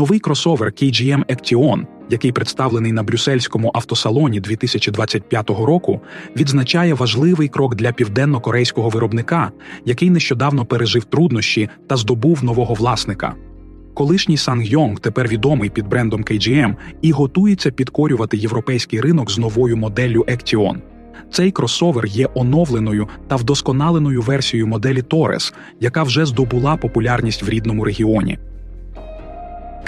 Новий кросовер KGM Action, який представлений на брюссельському автосалоні 2025 року, відзначає важливий крок для південно-корейського виробника, який нещодавно пережив труднощі та здобув нового власника. Колишній Сангйонг тепер відомий під брендом KGM і готується підкорювати європейський ринок з новою моделлю Action. Цей кросовер є оновленою та вдосконаленою версією моделі Torres, яка вже здобула популярність в рідному регіоні.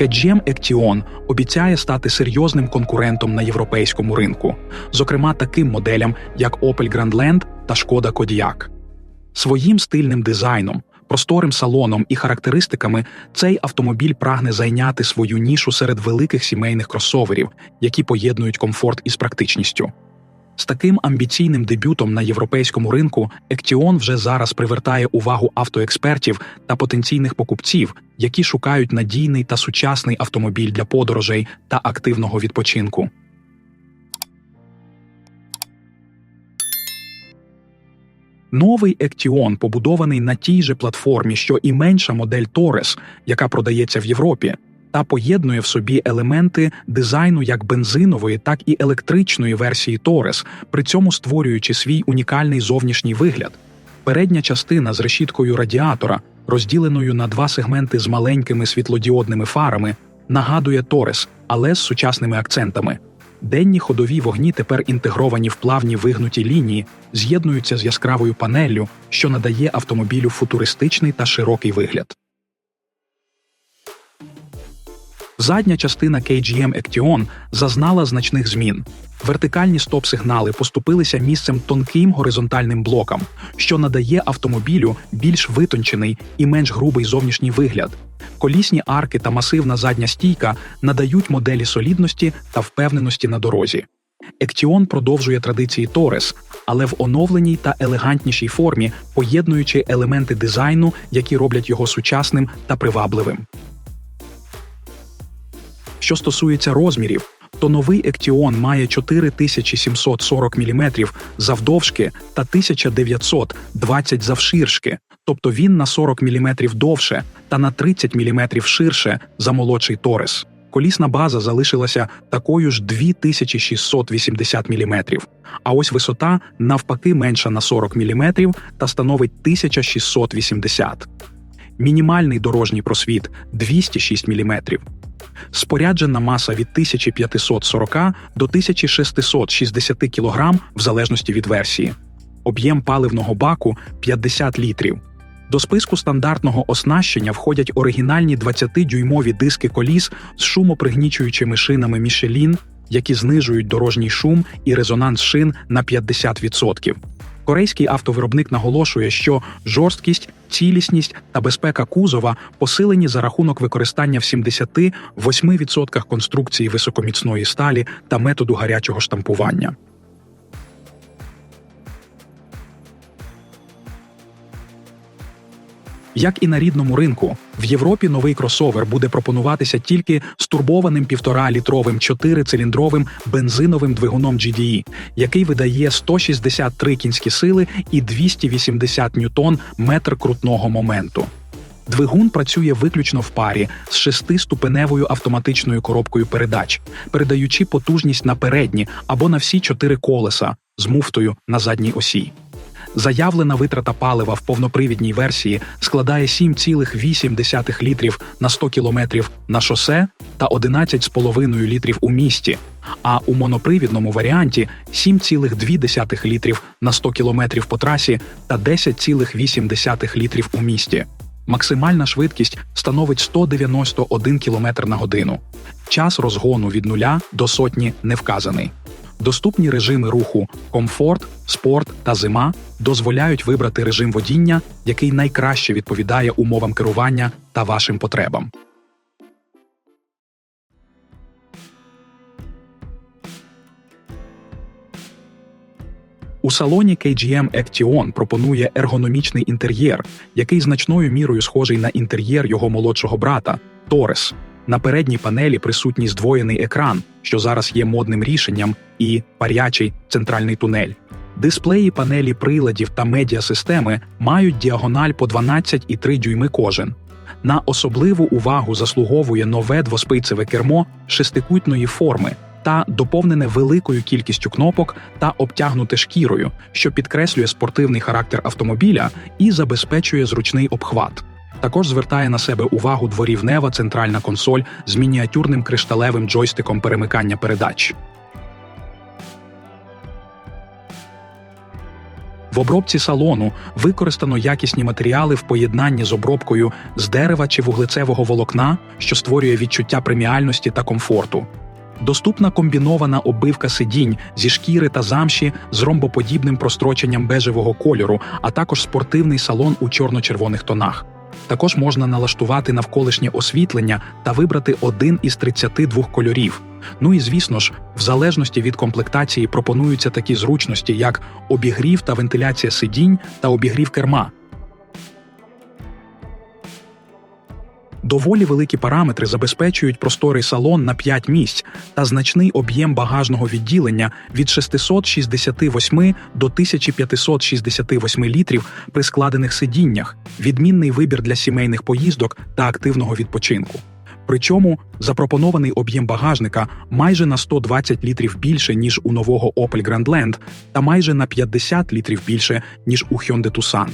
KGM Action обіцяє стати серйозним конкурентом на європейському ринку, зокрема таким моделям, як Opel Grandland та Шкода Kodiaq. Своїм стильним дизайном, просторим салоном і характеристиками цей автомобіль прагне зайняти свою нішу серед великих сімейних кросоверів, які поєднують комфорт із практичністю. З таким амбіційним дебютом на європейському ринку Ектіон вже зараз привертає увагу автоекспертів та потенційних покупців, які шукають надійний та сучасний автомобіль для подорожей та активного відпочинку. Новий Ектіон побудований на тій же платформі, що і менша модель Торес, яка продається в Європі, та поєднує в собі елементи дизайну як бензинової, так і електричної версії Торес, при цьому створюючи свій унікальний зовнішній вигляд. Передня частина з решіткою радіатора, розділеною на два сегменти з маленькими світлодіодними фарами, нагадує Торес, але з сучасними акцентами. Денні ходові вогні тепер інтегровані в плавні вигнуті лінії, з'єднуються з яскравою панеллю, що надає автомобілю футуристичний та широкий вигляд. Задня частина KGM Action зазнала значних змін. Вертикальні стоп-сигнали поступилися місцем тонким горизонтальним блокам, що надає автомобілю більш витончений і менш грубий зовнішній вигляд. Колісні арки та масивна задня стійка надають моделі солідності та впевненості на дорозі. Ектіон продовжує традиції Торес, але в оновленій та елегантнішій формі, поєднуючи елементи дизайну, які роблять його сучасним та привабливим. Що стосується розмірів, то новий Ектіон має 4740 мм завдовжки та 1920 завширшки, тобто він на 40 мм довше та на 30 мм ширше за молодший Торес. Колісна база залишилася такою ж 2680 мм, а ось висота навпаки менша на 40 мм та становить 1680 Мінімальний дорожній просвіт 206 мм. Споряджена маса від 1540 до 1660 кг в залежності від версії. Об'єм паливного баку 50 літрів. До списку стандартного оснащення входять оригінальні 20-дюймові диски коліс з шумопригнічуючими шинами Michelin, які знижують дорожній шум і резонанс шин на 50%. Корейський автовиробник наголошує, що жорсткість, цілісність та безпека кузова посилені за рахунок використання в 78% конструкції високоміцної сталі та методу гарячого штампування. Як і на рідному ринку, в Європі новий кросовер буде пропонуватися тільки з турбованим 1,5-літровим 4-циліндровим бензиновим двигуном GDE, який видає 163 кінські сили і 280 ньютон метр крутного моменту. Двигун працює виключно в парі з шестиступеневою автоматичною коробкою передач, передаючи потужність на передні або на всі чотири колеса з муфтою на задній осі. Заявлена витрата палива в повнопривідній версії складає 7,8 літрів на 100 кілометрів на шосе та 11,5 літрів у місті, а у монопривідному варіанті 7,2 літрів на 100 кілометрів по трасі та 10,8 літрів у місті. Максимальна швидкість становить 191 км на годину. Час розгону від нуля до сотні не вказаний. Доступні режими руху комфорт, спорт та зима дозволяють вибрати режим водіння, який найкраще відповідає умовам керування та вашим потребам. У салоні KGM Action пропонує ергономічний інтер'єр, який значною мірою схожий на інтер'єр його молодшого брата Торес. На передній панелі присутній здвоєний екран, що зараз є модним рішенням, і парячий центральний тунель. Дисплеї панелі приладів та медіасистеми мають діагональ по 12,3 дюйми кожен. На особливу увагу заслуговує нове двоспицеве кермо шестикутної форми та доповнене великою кількістю кнопок та обтягнуте шкірою, що підкреслює спортивний характер автомобіля і забезпечує зручний обхват. Також звертає на себе увагу дворівнева центральна консоль з мініатюрним кришталевим джойстиком перемикання передач. В обробці салону використано якісні матеріали в поєднанні з обробкою з дерева чи вуглецевого волокна, що створює відчуття преміальності та комфорту. Доступна комбінована оббивка сидінь зі шкіри та замші з ромбоподібним простроченням бежевого кольору, а також спортивний салон у чорно-червоних тонах. Також можна налаштувати навколишнє освітлення та вибрати один із 32 кольорів. Ну і звісно ж, в залежності від комплектації пропонуються такі зручності, як обігрів та вентиляція сидінь та обігрів керма. Доволі великі параметри забезпечують просторий салон на 5 місць та значний об'єм багажного відділення від 668 до 1568 літрів при складених сидіннях, відмінний вибір для сімейних поїздок та активного відпочинку. Причому запропонований об'єм багажника майже на 120 літрів більше, ніж у нового Opel Grandland, та майже на 50 літрів більше, ніж у Hyundai Tucson.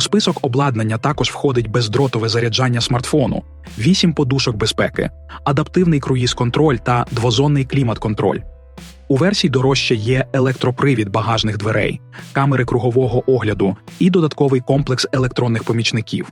У список обладнання також входить бездротове заряджання смартфону, 8 подушок безпеки, адаптивний круїз-контроль та двозонний клімат-контроль. У версії дорожче є електропривід багажних дверей, камери кругового огляду і додатковий комплекс електронних помічників.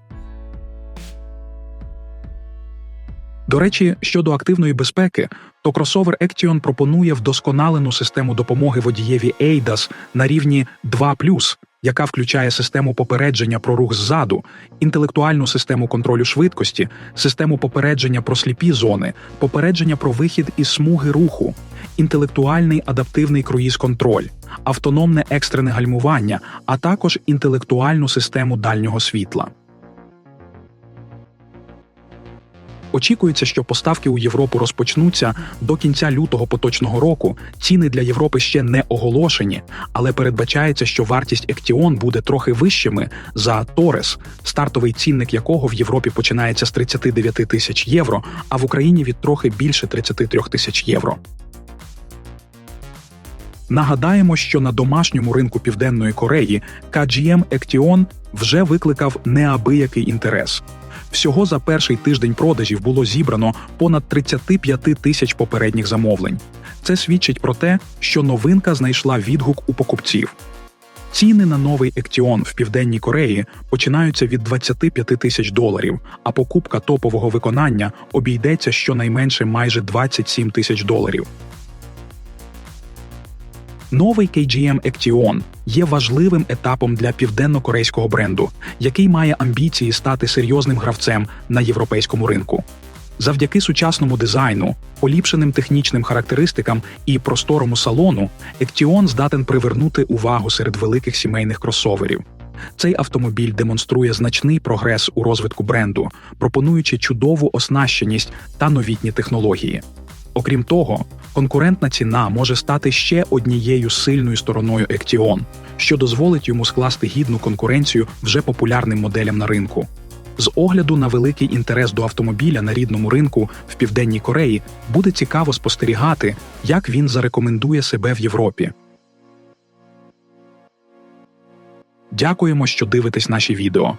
До речі, щодо активної безпеки, то кросовер Ection пропонує вдосконалену систему допомоги водієві ADAS на рівні 2+, яка включає систему попередження про рух ззаду, інтелектуальну систему контролю швидкості, систему попередження про сліпі зони, попередження про вихід із смуги руху, інтелектуальний адаптивний круїз-контроль, автономне екстрене гальмування, а також інтелектуальну систему дальнього світла. Очікується, що поставки у Європу розпочнуться до кінця лютого поточного року. Ціни для Європи ще не оголошені, але передбачається, що вартість Ектіон буде трохи вищими за Торес, стартовий цінник якого в Європі починається з 39 тисяч євро, а в Україні від трохи більше 33 тисяч євро. Нагадаємо, що на домашньому ринку Південної Кореї KGM Ection вже викликав неабиякий інтерес. Всього за перший тиждень продажів було зібрано понад 35 тисяч попередніх замовлень. Це свідчить про те, що новинка знайшла відгук у покупців. Ціни на новий Ектіон в Південній Кореї починаються від 25 тисяч доларів, а покупка топового виконання обійдеться щонайменше майже 27 тисяч доларів. Новий KGM Ection є важливим етапом для південно-корейського бренду, який має амбіції стати серйозним гравцем на європейському ринку. Завдяки сучасному дизайну, поліпшеним технічним характеристикам і просторому салону, Ection здатен привернути увагу серед великих сімейних кросоверів. Цей автомобіль демонструє значний прогрес у розвитку бренду, пропонуючи чудову оснащеність та новітні технології. Окрім того, конкурентна ціна може стати ще однією сильною стороною Ection, що дозволить йому скласти гідну конкуренцію вже популярним моделям на ринку. З огляду на великий інтерес до автомобіля на рідному ринку в Південній Кореї буде цікаво спостерігати, як він зарекомендує себе в Європі. Дякуємо, що дивитесь наші відео.